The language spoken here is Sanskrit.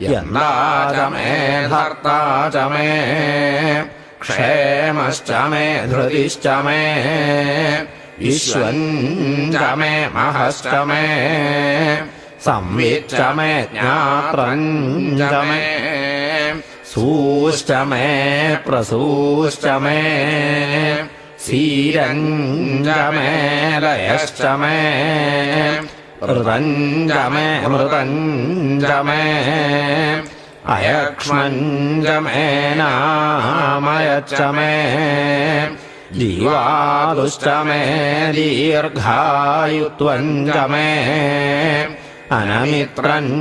यन्दा च मे धर्ता च मे क्षेमश्च मे धृतिश्च मे विश्वम् च मे महश्च मे संविच्च मे ज्ञात्रम् च मे सूश्च मे प्रसूश्च मे सीरम् च मे लयश्च मे ऋतम् च मे मृतम् च मे अयक्ष्मम् च मे नामयच्च मे जीवादुश्च मे दीर्घायुत्वम् च मे अनमित्रम्